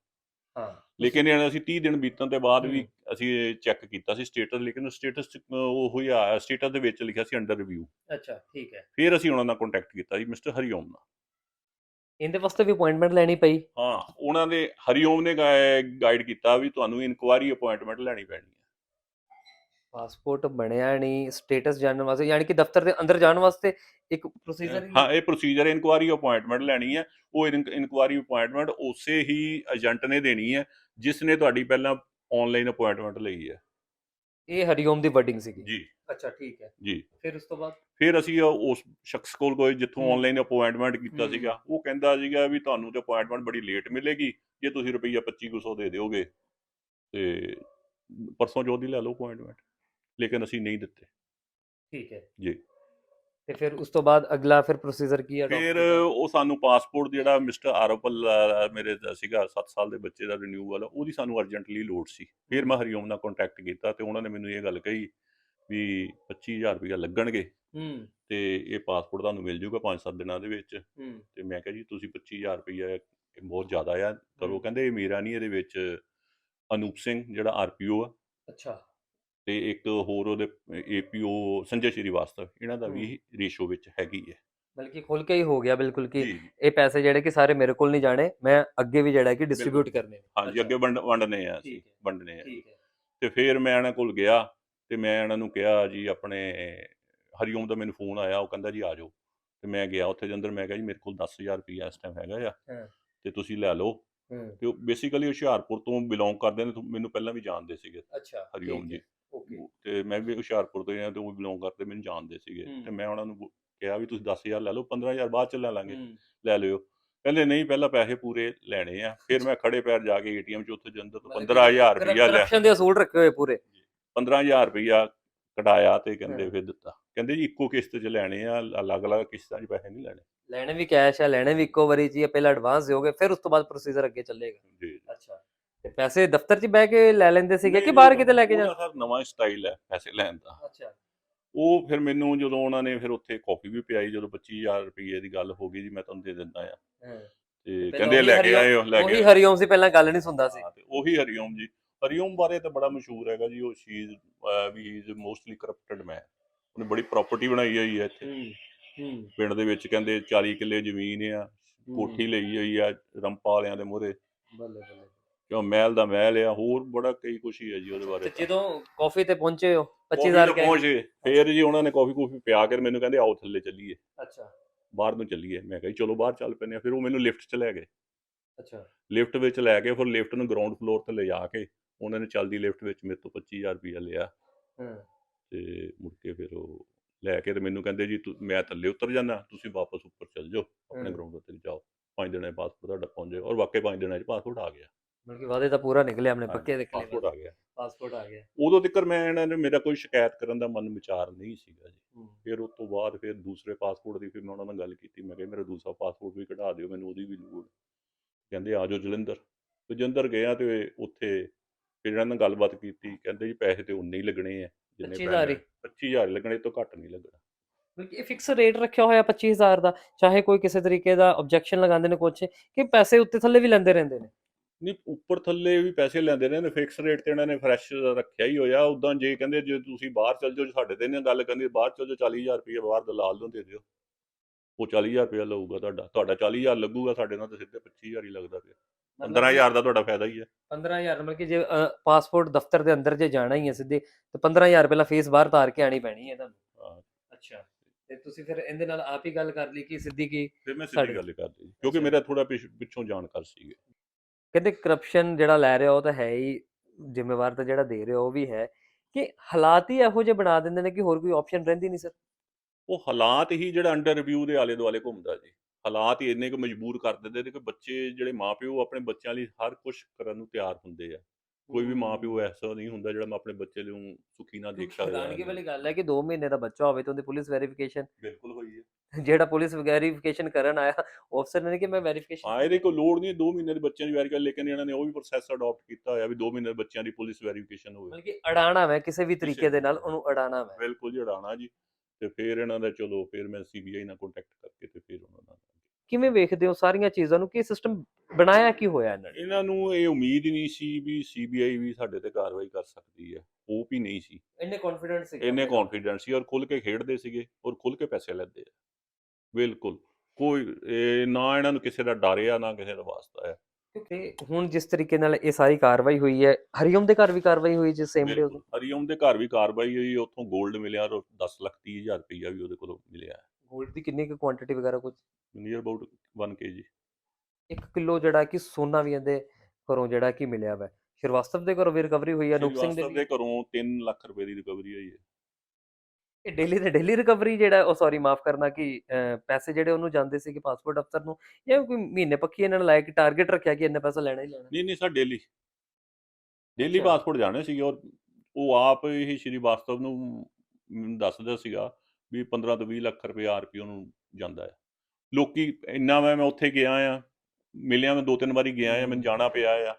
Speaker 2: ਹਾਂ।
Speaker 1: ਲੇਕਿਨ ਇਹ ਅਸੀਂ 30 ਦਿਨ ਬੀਤਣ ਤੋਂ ਬਾਅਦ ਵੀ। ਅਸੀਂ ਚੈੱਕ ਕੀਤਾ ਸੀ ਸਟੇਟਸ ਲੇਕਿਨ ਸਟੇਟਸ ਉਹ ਹੀ ਆ ਸਟੇਟਸ ਦੇ ਵਿੱਚ ਲਿਖਿਆ ਸੀ ਅੰਡਰ ਰਿਵਿਊ
Speaker 2: ਅੱਛਾ ਠੀਕ ਹੈ।
Speaker 1: ਫਿਰ ਅਸੀਂ ਉਹਨਾਂ ਨਾਲ ਕੰਟੈਕਟ ਕੀਤਾ ਜੀ ਮਿਸਟਰ ਹਰੀਓਮ ਨਾਲ।
Speaker 2: ਇਹਦੇ ਵਾਸਤੇ ਵੀ ਅਪਾਇੰਟਮੈਂਟ ਲੈਣੀ ਪਈ।
Speaker 1: ਹਾਂ ਉਹਨਾਂ ਨੇ ਹਰੀਓਮ ਨੇ ਗਾਈਡ ਕੀਤਾ ਵੀ ਤੁਹਾਨੂੰ ਇਨਕੁਆਇਰੀ ਅਪਾਇੰਟਮੈਂਟ ਲੈਣੀ ਪੈਣੀ ਹੈ।
Speaker 2: ਪਾਸਪੋਰਟ ਬਣਿਆ ਨਹੀਂ ਸਟੇਟਸ ਜਾਣਨ ਵਾਸਤੇ ਯਾਨੀ ਕਿ ਦਫ਼ਤਰ ਦੇ ਅੰਦਰ ਜਾਣ ਵਾਸਤੇ ਇੱਕ ਪ੍ਰੋਸੀਜਰ
Speaker 1: ਹਾਂ ਇਹ ਪ੍ਰੋਸੀਜਰ ਇਨਕੁਆਇਰੀ ਅਪਾਇੰਟਮੈਂਟ ਲੈਣੀ ਹੈ। ਉਹ ਇਨਕੁਆਇਰੀ ਅਪਾਇੰਟਮੈਂਟ ਉਸੇ ਹੀ ਏਜੰਟ ਨੇ ਦੇਣੀ ਹੈ ਜਿਸ ਨੇ ਤੁਹਾਡੀ ਪਹਿਲਾਂ ਆਨਲਾਈਨ ਅਪਾਇੰਟਮੈਂਟ ਲਈ ਹੈ।
Speaker 2: ਇਹ ਹਰੀਓਮ ਦੀ ਵਰਡਿੰਗ ਸੀਗੀ।
Speaker 1: ਜੀ।
Speaker 2: ਅੱਛਾ ਠੀਕ ਹੈ।
Speaker 1: ਜੀ।
Speaker 2: ਫਿਰ ਉਸ ਤੋਂ ਬਾਅਦ?
Speaker 1: ਫਿਰ ਅਸੀਂ ਉਸ ਸ਼ਖਸ ਕੋਲ ਗਏ ਜਿੱਥੋਂ। ਆਨਲਾਈਨ ਅਪਾਇੰਟਮੈਂਟ ਕੀਤਾ। ਸੀਗਾ। ਉਹ ਕਹਿੰਦਾ ਸੀਗਾ ਵੀ ਤੁਹਾਨੂੰ ਤੇ ਅਪਾਇੰਟਮੈਂਟ ਬੜੀ ਲੇਟ ਮਿਲੇਗੀ ਜੇ ਤੁਸੀਂ ਰੁਪਈਆ 2500 ਦੇ ਦਿਓਗੇ। ਤੇ ਪਰਸੋਂ ਦੀ ਲੈ ਲਓ ਅਪਾਇੰਟਮੈਂਟ ਲੇਕਿਨ ਅਸੀਂ ਨਹੀਂ ਦਿੱਤੇ।
Speaker 2: ਠੀਕ ਹੈ।
Speaker 1: ਜੀ।
Speaker 2: ਤੇ ਫਿਰ ਉਸ ਤੋਂ ਬਾਅਦ ਅਗਲਾ ਫਿਰ ਪ੍ਰੋਸੀਜਰ ਕੀ ਹੈ?
Speaker 1: ਫਿਰ? ਉਹ ਸਾਨੂੰ ਪਾਸਪੋਰਟ ਜਿਹੜਾ ਮਿਸਟਰ ਆਰੋਪਲ ਮੇਰੇ ਦਾ ਸੀਗਾ 7 ਸਾਲ ਦੇ ਬੱਚੇ ਦਾ ਰਿਨਿਊਅਲ ਉਹਦੀ ਸਾਨੂੰ ਅਰਜੈਂਟਲੀ ਲੋੜ ਸੀ। ਫਿਰ ਮੈਂ ਹਰੀਓਮ ਨਾਲ ਕੰਟੈਕਟ ਕੀਤਾ ਤੇ ਉਹਨਾਂ ਨੇ ਮੈਨੂੰ ਇਹ ਗੱਲ ਕਹੀ ਵੀ 25000 ਰੁਪਇਆ ਲੱਗਣਗੇ
Speaker 2: ਹੂੰ।
Speaker 1: ਤੇ ਇਹ ਪਾਸਪੋਰਟ ਤੁਹਾਨੂੰ ਮਿਲ ਜਾਊਗਾ 5-7 ਦਿਨਾਂ ਦੇ ਵਿੱਚ।
Speaker 2: ਹੂੰ।
Speaker 1: ਤੇ ਮੈਂ ਕਿਹਾ ਜੀ ਤੁਸੀਂ 25000 ਰੁਪਇਆ ਇਹ ਬਹੁਤ ਜ਼ਿਆਦਾ ਆ। ਕਰੋ। ਕਹਿੰਦੇ ਇਹ ਮੇਰਾ ਨਹੀਂ ਇਹਦੇ ਵਿੱਚ ਅਨੂਪ ਸਿੰਘ ਜਿਹੜਾ ਆਰਪੀਓ ਆ।
Speaker 2: ਅੱਛਾ।
Speaker 1: ਤੇ ਇੱਕ ਹੋਰ ਉਹਦੇ ਏਪੀਓ ਸੰਜੇ ਸ਼੍ਰੀਵਾਸਤਵ ਇਹਨਾਂ ਦਾ ਵੀ ਰੇਸ਼ੋ ਵਿੱਚ ਹੈਗੀ ਹੈ
Speaker 2: ਬਲਕਿ ਖੁੱਲ ਕੇ ਹੀ ਹੋ ਗਿਆ ਬਿਲਕੁਲ ਕਿ ਇਹ ਪੈਸੇ ਜਿਹੜੇ ਕਿ ਸਾਰੇ ਮੇਰੇ ਕੋਲ ਨਹੀਂ ਜਾਣੇ ਮੈਂ ਅੱਗੇ ਵੀ ਜਿਹੜਾ ਕਿ ਡਿਸਟ੍ਰੀਬਿਊਟ। ਕਰਨੇ
Speaker 1: ਹਾਂਜੀ ਅੱਗੇ ਵੰਡ ਵੰਡਨੇ ਆ ਵੰਡਨੇ ਆ। ਤੇ ਫਿਰ ਮੈਂ ਇਹਨਾਂ ਕੋਲ ਗਿਆ। ਤੇ ਮੈਂ ਇਹਨਾਂ ਨੂੰ ਕਿਹਾ ਜੀ ਆਪਣੇ ਹਰੀਓਮ ਦਾ ਮੈਨੂੰ ਫੋਨ ਆਇਆ ਉਹ ਕਹਿੰਦਾ ਜੀ ਆ ਜਾਓ। ਤੇ ਮੈਂ ਗਿਆ ਉੱਥੇ ਦੇ ਅੰਦਰ ਮੈਂ ਕਿਹਾ ਜੀ ਮੇਰੇ ਕੋਲ 10000 ਰੁਪਇਆ ਇਸ ਟਾਈਮ ਹੈਗਾ ਆ। ਤੇ ਤੁਸੀਂ ਲੈ ਲਓ। ਤੇ ਉਹ ਬੇਸਿਕਲੀ ਹੁਸ਼ਿਆਰਪੁਰ ਤੋਂ ਬਿਲੋਂਗ ਕਰਦੇ ਨੇ ਮੈਨੂੰ ਪਹਿਲਾਂ ਵੀ ਜਾਣਦੇ ਸੀਗੇ
Speaker 2: ਅੱਛਾ
Speaker 1: ਹਰੀਓਮ ਜੀ। ਤੇ ਮੈਂ ਵੀ ਹੁਸ਼ਿਆਰਪੁਰ ਤੋਂ ਆ ਤੇ ਉਹ ਬਿਲੋਂਗ ਕਰਦੇ ਮੈਨੂੰ ਜਾਣਦੇ ਸੀਗੇ। ਤੇ ਮੈਂ ਉਹਨਾਂ ਨੂੰ ਕਿਹਾ ਵੀ ਤੁਸੀਂ 10000 ਲੈ ਲਓ 15000 ਬਾਅਦ ਚ ਲੈ ਲਾਂਗੇ। ਲੈ ਲਿਓ। ਕਹਿੰਦੇ ਨਹੀਂ ਪਹਿਲਾਂ ਪੈਸੇ ਪੂਰੇ ਲੈਣੇ ਆ। ਫਿਰ ਮੈਂ ਖੜੇ ਪੈਰ ਜਾ ਕੇ ਏਟੀਐਮ ਚ ਉੱਥੇ ਜੰਦਰ ਤੋਂ 15000 ਰੁਪਇਆ ਲਿਆ
Speaker 2: ਕਰਪਸ਼ਨ ਦੇ ਅਸੂਲ ਰੱਖੇ ਹੋਏ ਪੂਰੇ।
Speaker 1: 15000 ਰੁਪਇਆ ਕਢਾਇਆ ਤੇ ਕਹਿੰਦੇ। ਫਿਰ ਦਿੱਤਾ। ਕਹਿੰਦੇ ਜੀ ਇੱਕੋ ਕਿਸ਼ਤ 'ਚ ਲੈਣੇ ਆ ਅਲੱਗ-ਅਲੱਗ ਕਿਸ਼ਤਾਂ 'ਚ ਪੈਸੇ ਨਹੀਂ ਲੈਣੇ।
Speaker 2: ਲੈਣੇ ਵੀ ਕੈਸ਼ ਹੈ ਲੈਣੇ ਵੀ ਇੱਕੋ ਵਾਰੀ ਜੀ ਪਹਿਲਾਂ ਐਡਵਾਂਸ ਦਿਓਗੇ ਫਿਰ ਉਸ ਤੋਂ ਬਾਅਦ ਪ੍ਰੋਸੀਜਰ ਅੱਗੇ ਚੱਲੇਗਾ।
Speaker 1: ਜੀ
Speaker 2: ਅੱਛਾ। ਤੇ ਪੈਸੇ ਦਫ਼ਤਰ 'ਚ ਬਹਿ ਕੇ ਲੈ ਲੈਂਦੇ ਸੀਗੇ ਕਿ ਬਾਹਰ ਕਿਤੇ ਲੈ ਕੇ ਜਾ
Speaker 1: ਸਰ ਨਵਾਂ ਸਟਾਈਲ ਹੈ ਪੈਸੇ ਲੈਣ ਦਾ।
Speaker 2: ਅੱਛਾ।
Speaker 1: ਉਹ ਫਿਰ ਮੈਨੂੰ ਜਦੋਂ ਉਹਨਾਂ ਨੇ ਫਿਰ ਉੱਥੇ ਕਾਫੀ ਵੀ ਪਿਆਈ ਜਦੋਂ 25000 ਰੁਪਏ ਦੀ ਗੱਲ ਹੋ ਗਈ ਜੀ ਮੈਂ ਤੁਹਾਨੂੰ ਦੇ ਦਿੰਦਾ ਆ ਤੇ ਕਹਿੰਦੇ ਲੈ ਕੇ ਆਏ ਹੋ ਲੈ ਕੇ
Speaker 2: ਉਹੀ। ਹਰੀਓਮ ਸੀ ਪਹਿਲਾਂ ਗੱਲ ਨਹੀਂ ਸੁਣਦਾ ਸੀ।
Speaker 1: ਉਹੀ ਹਰੀਓਮ ਜੀ। ਹਰੀਓਮ ਬਾਰੇ ਤਾਂ ਬੜਾ ਮਸ਼ਹੂਰ ਹੈਗਾ ਜੀ ਉਹ ਚੀਜ਼ ਵੀ ਇਜ਼ ਮੋਸਟਲੀ ਕਰਪਟਡ ਮੈਨ ਉਹਨੇ ਬੜੀ ਪ੍ਰਾਪਰਟੀ ਬਣਾਈ ਹੋਈ ਹੈ ਇੱਥੇ।
Speaker 2: ਹੂੰ ਹੂੰ।
Speaker 1: ਪਿੰਡ ਦੇ ਵਿੱਚ ਕਹਿੰਦੇ 40 ਕਿੱਲੇ ਜ਼ਮੀਨ ਆ ਕੋਠੀ ਲਈ ਹੋਈ ਆ ਰੰਪਾ ਵਾਲਿਆਂ ਦੇ ਮੂਹਰੇ।
Speaker 2: ਬੱਲੇ ਬੱਲੇ।
Speaker 1: ਕਿਉਂ ਮਹਿਲ ਦਾ ਮਹਿਲ ਆ ਹੋਰ ਬੜਾ ਕਈ ਕੁਛ ਹੀ ਹੈ ਜੀ ਉਹਦੇ ਬਾਰੇ
Speaker 2: ਤੇ ਜਦੋਂ ਕਾਫੀ ਤੇ ਪਹੁੰਚੇ ਹੋ
Speaker 1: ਕਾਫੀ
Speaker 2: 25000
Speaker 1: ਤੇ
Speaker 2: ਕਹਿ
Speaker 1: ਪਹੁੰਚੇ ਫੇਰ ਜੀ ਉਹਨਾਂ ਨੇ ਕਾਫੀ ਕੂਫੀ ਪਿਆ ਕੇ ਮੈਨੂੰ ਕਹਿੰਦੇ ਆਓ ਥੱਲੇ ਚੱਲੀਏ।
Speaker 2: ਅੱਛਾ।
Speaker 1: ਬਾਹਰ ਨੂੰ ਚੱਲੀਏ। ਮੈਂ ਕਿਹਾ ਚਲੋ ਬਾਹਰ ਚੱਲ ਪੈਂਦੇ ਆ। ਫਿਰ ਉਹ ਮੈਨੂੰ ਲਿਫਟ 'ਚ ਲੈ ਗਏ।
Speaker 2: ਅੱਛਾ।
Speaker 1: ਲਿਫਟ ਵਿੱਚ ਲੈ ਕੇ ਫਿਰ ਲਿਫਟ ਨੂੰ ਗਰਾਊਂਡ ਫਲੋਰ ਤੇ ਲੈ ਜਾ ਕੇ ਉਹਨਾਂ ਨੇ ਚੱਲਦੀ ਲਿਫਟ ਵਿੱਚ ਮੇਰੇ ਤੋਂ 25000 ਰੁਪਇਆ ਲਿਆ।
Speaker 2: ਹਾਂ।
Speaker 1: ਤੇ ਮੁੜ ਕੇ ਫਿਰ ਉਹ ਲੈ ਕੇ ਤੇ ਮੈਨੂੰ ਕਹਿੰਦੇ ਜੀ ਤੂੰ- ਮੈਂ ਥੱਲੇ ਉਤਰ ਜਾਣਾ ਤੁਸੀਂ ਵਾਪਸ ਉੱਪਰ ਚੱਲ ਜਾਓ ਆਪਣੇ। ਗਰਾਊਂਡ ਉੱਤੇ ਜਾਓ। ਪੰਜ ਦਿਨਾਂ 'ਚ ਪਾਸਪੋਰਟ ਤੁਹਾਡਾ ਪਹੁੰਚ ਜਾਏਗਾ ਔਰ ਵਾਕਈ ਪੰਜ ਦਿਨਾਂ 'ਚ ਪਾਸਪੋਰਟ ਆ ਗਿਆ।
Speaker 2: ਮਤਲਬ ਕਿ ਵਾਅਦੇ ਤਾਂ ਪੂਰਾ ਨਿਕਲੇ ਆਪਣੇ ਪੱਕੇ ਦੇ
Speaker 1: ਪਾਸਪੋਰਟ ਆ ਗਿਆ।
Speaker 2: ਪਾਸਪੋਰਟ ਆ ਗਿਆ।
Speaker 1: ਉਦੋਂ ਤੱਕ ਮੈਂ ਇਹਨਾਂ ਨੇ ਮੇਰਾ ਕੋਈ ਸ਼ਿਕਾਇਤ ਕਰਨ ਦਾ ਮਨ ਵਿਚਾਰ ਨਹੀਂ ਸੀਗਾ ਜੀ। ਫਿਰ ਉਸ ਤੋਂ ਬਾਅਦ ਫਿਰ ਦੂਸਰੇ ਪਾਸਪੋਰਟ ਦੀ ਫਿਰ ਮੈਂ ਉਹਨਾਂ ਨਾਲ ਗੱਲ ਕੀਤੀ ਮੈਂ ਕਿਹਾ ਮੇਰਾ ਦੂਸਰਾ ਪਾਸਪੋਰਟ ਵੀ ਕਢਾ ਦਿਓ ਮੈਨੂੰ ਉਹਦੀ ਵੀ ਲੋੜ। ਕਹਿੰਦੇ ਆ ਜਾਓ ਜਲੰਧਰ। ਤੇ ਜਲੰਧਰ ਗਿਆ ਤੇ ਉੱਥੇ ਫਿਰ ਇਹਨਾਂ ਨਾਲ ਗੱਲਬਾਤ ਕੀਤੀ ਕਹਿੰਦੇ ਜੀ ਪੈਸੇ ਤੇ ਉਨੇ ਹੀ ਲੱਗਣੇ ਆ ਜਿੰਨੇ
Speaker 2: 25,000 ਹੀ?
Speaker 1: 25000 ਲੱਗਣੇ ਇਹ ਤੋਂ ਘੱਟ ਨਹੀਂ ਲੱਗਣਾ।
Speaker 2: ਬਲਕਿ ਇਹ ਫਿਕਸ ਰੇਟ ਰੱਖਿਆ ਹੋਇਆ 25000 ਦਾ ਚਾਹੇ ਕੋਈ ਕਿਸੇ ਤਰੀਕੇ ਦਾ ਆਬਜੈਕਸ਼ਨ ਲਗਾਉਂਦੇ ਨੇ ਕੁਛ ਕਿ ਪੈਸੇ ਉੱਤੇ ਥੱਲੇ ਵੀ ਲੈਂਦੇ ਰਹਿੰਦੇ ਨੇ।
Speaker 1: ਨਹੀਂ ਉੱਪਰ ਥੱਲੇ ਵੀ ਪੈਸੇ ਲੈਂਦੇ ਨੇ ਫਿਕਸ ਰੇਟ ਤੇ ਇਹਨਾਂ ਨੇ ਫਰੈਸ਼ ਰੱਖਿਆ ਹੀ ਹੋਇਆ ਉਦਾਂ ਜੇ ਕਹਿੰਦੇ ਜੇ ਤੁਸੀਂ ਬਾਹਰ ਚੱਲ ਜਾਓ ਸਾਡੇ ਤੇ ਇਹਨਾਂ ਗੱਲ ਕਹਿੰਦੇ ਬਾਹਰ ਚੱਲ ਜਾਓ 40000 ਰੁਪਏ ਬਾਹਰ ਦਲਾਲ ਨੂੰ ਦੇ ਦਿਓ। ਉਹ 40000 ਰੁਪਏ ਲਊਗਾ ਤੁਹਾਡਾ ਤੁਹਾਡਾ 40000 ਲੱਗੂਗਾ ਸਾਡੇ ਨਾਲ ਤਾਂ ਸਿੱਧੇ 25000 ਹੀ ਲੱਗਦਾ ਪਿਆ। 15000 ਦਾ ਤੁਹਾਡਾ ਫਾਇਦਾ ਹੀ ਹੈ।
Speaker 2: 15000 ਮਤਲਬ ਕਿ ਜੇ ਪਾਸਪੋਰਟ ਦਫ਼ਤਰ ਦੇ ਅੰਦਰ ਜੇ ਜਾਣਾ ਹੀ ਹੈ ਸਿੱਧੇ ਤੇ 15000 ਪਹਿਲਾਂ ਫੀਸ ਬਾਹਰ ਤਾਰ ਕੇ ਆਣੀ ਪੈਣੀ ਹੈ ਤੁਹਾਨੂੰ। ਅੱਛਾ ਤੇ ਤੁਸੀਂ ਫਿਰ ਇਹਦੇ ਨਾਲ ਆਪ ਹੀ ਗੱਲ ਕਰ ਲਈ ਕਿ ਸਿੱਧੀ ਕੀ
Speaker 1: ਫਿਰ ਮੈਂ ਸਿੱਧੀ ਗੱਲ ਕਰਦੀ ਕਿਉਂਕਿ
Speaker 2: ਅੱਛਾ।
Speaker 1: ਮੇਰਾ ਥੋੜਾ ਪਿੱਛੋਂ ਜਾਣਕਾਰ ਸੀਗੇ।
Speaker 2: ਕਹਿੰਦੇ ਕਰਪਸ਼ਨ ਜਿਹੜਾ ਲੈ ਰਿਹਾ ਉਹ ਤਾਂ ਹੈ ਹੀ ਜ਼ਿੰਮੇਵਾਰ ਤਾਂ ਜਿਹੜਾ ਦੇ ਰਿਹਾ ਉਹ ਵੀ ਹੈ ਕਿ ਹਾਲਾਤ ਹੀ ਇਹੋ ਜਿਹੇ ਬਣਾ ਦਿੰਦੇ ਨੇ ਕਿ ਹੋਰ ਕੋਈ ਆਪਸ਼ਨ ਰਹਿੰਦੀ ਨਹੀਂ ਸਰ
Speaker 1: ਉਹ ਹਾਲਾਤ ਹੀ ਜਿਹੜਾ ਅੰਡਰ ਰਿਵਿਊ ਦੇ ਆਲੇ ਦੁਆਲੇ ਘੁੰਮਦਾ ਜੀ। ਹਾਲਾਤ ਹੀ ਇੰਨੇ ਕੁ ਮਜਬੂਰ ਕਰ ਦਿੰਦੇ ਨੇ ਕਿ ਬੱਚੇ ਜਿਹੜੇ ਮਾਪਿਓ ਆਪਣੇ ਬੱਚਿਆਂ ਲਈ ਹਰ ਕੁਝ ਕਰਨ ਨੂੰ ਤਿਆਰ ਹੁੰਦੇ ਆ। ਕੋਈ ਵੀ ਮਾਪਿਓ ਐਸਾ ਨਹੀਂ ਹੁੰਦਾ ਜਿਹੜਾ ਆਪਣੇ ਬੱਚੇ ਨੂੰ ਸੁਖੀ ਨਾ ਦੇਖ ਸਕਦਾ
Speaker 2: ਹੈਰਾਨਗੀ ਵਾਲੀ ਗੱਲ ਹੈ ਕਿ 2 ਮਹੀਨੇ ਦਾ ਬੱਚਾ ਹੋਵੇ ਤੇ ਉਹਦੀ ਪੁਲਿਸ ਵੈਰੀਫਿਕੇਸ਼ਨ
Speaker 1: ਬਿਲਕੁਲ ਹੋਈ ਹੈ।
Speaker 2: ਜਿਹੜਾ ਪੁਲਿਸ ਵੈਰੀਫਿਕੇਸ਼ਨ ਕਰਨ ਆਇਆ ਅਫਸਰ ਨੇ ਕਿ ਮੈਂ ਵੈਰੀਫਿਕੇਸ਼ਨ
Speaker 1: ਹਾਂ ਇਹਦੇ ਕੋਈ ਲੋੜ ਨਹੀਂ 2 ਮਹੀਨੇ ਦੇ ਬੱਚਿਆਂ ਦੀ ਵੈਰੀਫਿਕੇਸ਼ਨ ਲੇਕਿਨ ਇਹਨਾਂ ਨੇ ਉਹ ਵੀ ਪ੍ਰੋਸੈਸ ਅਡਾਪਟ ਕੀਤਾ ਹੋਇਆ ਵੀ 2 ਮਹੀਨੇ ਦੇ ਬੱਚਿਆਂ ਦੀ ਪੁਲਿਸ ਵੈਰੀਫਿਕੇਸ਼ਨ ਹੋਵੇ।
Speaker 2: ਮਤਲਬ ਕਿ ਅੜਾਣਾ ਹੈ ਕਿਸੇ ਵੀ ਤਰੀਕੇ ਦੇ ਨਾਲ ਉਹਨੂੰ ਅੜਾਣਾ ਹੈ
Speaker 1: ਬਿਲਕੁਲ ਜੀ ਅਡਾਣਾ ਜੀ। ਤੇ ਫਿਰ ਇਹਨਾਂ ਦਾ ਚਲੋ ਫਿਰ ਮੈਂ ਸੀਬੀਆਈ ਨਾਲ ਕੰਟੈਕਟ ਕਰਕੇ ਤੇ ਫਿਰ ਉਹਨਾਂ ਨਾਲ
Speaker 2: ਕਿਵੇਂ ਵੇਖਦੇ ਹੋ ਸਾਰੀਆਂ ਚੀਜ਼ਾਂ ਨੂੰ? ਕਿ ਸਿਸਟਮ ਬਣਾਇਆ ਕੀ ਹੋਇਆ ਇਹਨਾਂ ਨੇ?
Speaker 1: ਇਹਨਾਂ ਨੂੰ ਇਹ ਉਮੀਦ ਹੀ ਨਹੀਂ ਸੀ ਵੀ ਸੀਬੀਆਈ ਵੀ ਸਾਡੇ ਤੇ ਕਾਰਵਾਈ ਕਰ ਸਕਦੀ ਹੈ। ਹੋਪ ਹੀ ਨਹੀਂ ਸੀ।
Speaker 2: ਇੰਨੇ ਕੌਨਫੀਡੈਂਸ ਸੀ।
Speaker 1: ਇੰਨੇ ਕੌਨਫੀਡੈਂਟ ਸੀ ਔਰ ਖੁੱਲ ਕੇ ਖੇਡਦੇ ਸੀਗੇ ਔਰ ਖੁੱਲ ਕੇ ਪੈਸੇ ਲੈਂਦੇ ਆ। ਬਿਲਕੁਲ। ਕੋਈ ਇਹ ਨਾ ਇਹਨਾਂ ਨੂੰ ਕਿਸੇ ਦਾ ਡਰ ਆ ਨਾ ਕਿਸੇ ਦਾ ਵਾਸਤਾ ਹੈ
Speaker 2: ਕਿਉਂਕਿ ਹੁਣ ਜਿਸ ਤਰੀਕੇ ਨਾਲ ਇਹ ਸਾਰੀ ਕਾਰਵਾਈ ਹੋਈ ਹੈ ਹਰੀਓਮ ਦੇ ਘਰ ਵੀ ਕਾਰਵਾਈ ਹੋਈ ਜਿਸ ਸੇਮ ਡੇ
Speaker 1: ਬਿਲਕੁਲ। ਹਰੀਓਮ ਦੇ ਘਰ ਵੀ ਕਾਰਵਾਈ ਹੋਈ ਉੱਥੋਂ 골ਡ ਮਿਲਿਆ ਔਰ 10 ਲੱਖ 30 ਹਜ਼ਾਰ ਰੁਪਈਆ ਵੀ ਉਹਦੇ ਕੋਲੋਂ ਮਿਲਿਆ।
Speaker 2: ਗੋਲਡ ਦੀ ਕਿੰਨੀ ਕੁ ਕੁਆਂਟੀਟੀ ਵਗੈਰਾ ਕੁਝ
Speaker 1: ਨੀਅਰ ਅਬਾਊਟ 1 ਕੇਜੀ
Speaker 2: 1 ਕਿਲੋ ਜਿਹੜਾ ਕਿ ਸੋਨਾ ਵੀ ਇਹਦੇ ਘਰੋਂ ਜਿਹੜਾ ਕਿ ਮਿਲਿਆ ਵਾ। ਸ਼੍ਰੀਵਾਸਤਵ ਦੇ ਘਰੋਂ ਵੀ ਰਿਕਵਰੀ ਹੋਈ ਹੈ ਅਨੂਪ ਸਿੰਘ ਦੇ
Speaker 1: ਦੇ ਘਰੋਂ 3 ਲੱਖ ਰੁਪਏ ਦੀ ਰਿਕਵਰੀ ਹੋਈ ਹੈ।
Speaker 2: ਇਹ ਡੇਲੀ ਤੇ ਡੇਲੀ ਰਿਕਵਰੀ ਜਿਹੜਾ ਉਹ ਸੌਰੀ ਮਾਫ ਕਰਨਾ ਕਿ ਪੈਸੇ ਜਿਹੜੇ ਉਹਨੂੰ ਜਾਂਦੇ ਸੀ ਕਿ ਪਾਸਪੋਰਟ ਅਫਸਰ ਨੂੰ ਜਾਂ ਕੋਈ ਮਹੀਨੇ ਪੱਖੀ ਇਹਨਾਂ ਨੇ ਲਾਇਆ ਕਿ ਟਾਰਗੇਟ ਰੱਖਿਆ ਕਿ ਇੰਨਾ ਪੈਸਾ ਲੈਣਾ ਹੀ ਲੈਣਾ।
Speaker 1: ਨਹੀਂ ਨਹੀਂ ਸਰ ਡੇਲੀ ਡੇਲੀ। ਪਾਸਪੋਰਟ ਜਾਣੇ ਸੀਗੇ ਔਰ ਉਹ ਆਪ ਹੀ ਸ਼੍ਰੀ ਵਾਸਤਵ ਨੂੰ ਦੱਸਦਾ ਸੀਗਾ ਵੀ 15 ਤੋਂ 20 ਲੱਖ ਰੁਪਏ ਆਰਪੀਓ ਨੂੰ ਜਾਂਦਾ ਹੈ। ਲੋਕੀ ਇੰਨਾ ਮੈਂ ਮੈਂ ਉੱਥੇ ਗਿਆ ਆ ਮਿਲਿਆ ਮੈਂ ਦੋ ਤਿੰਨ ਵਾਰੀ ਗਿਆ ਆ ਮੈਨੂੰ ਜਾਣਾ ਪਿਆ ਆ।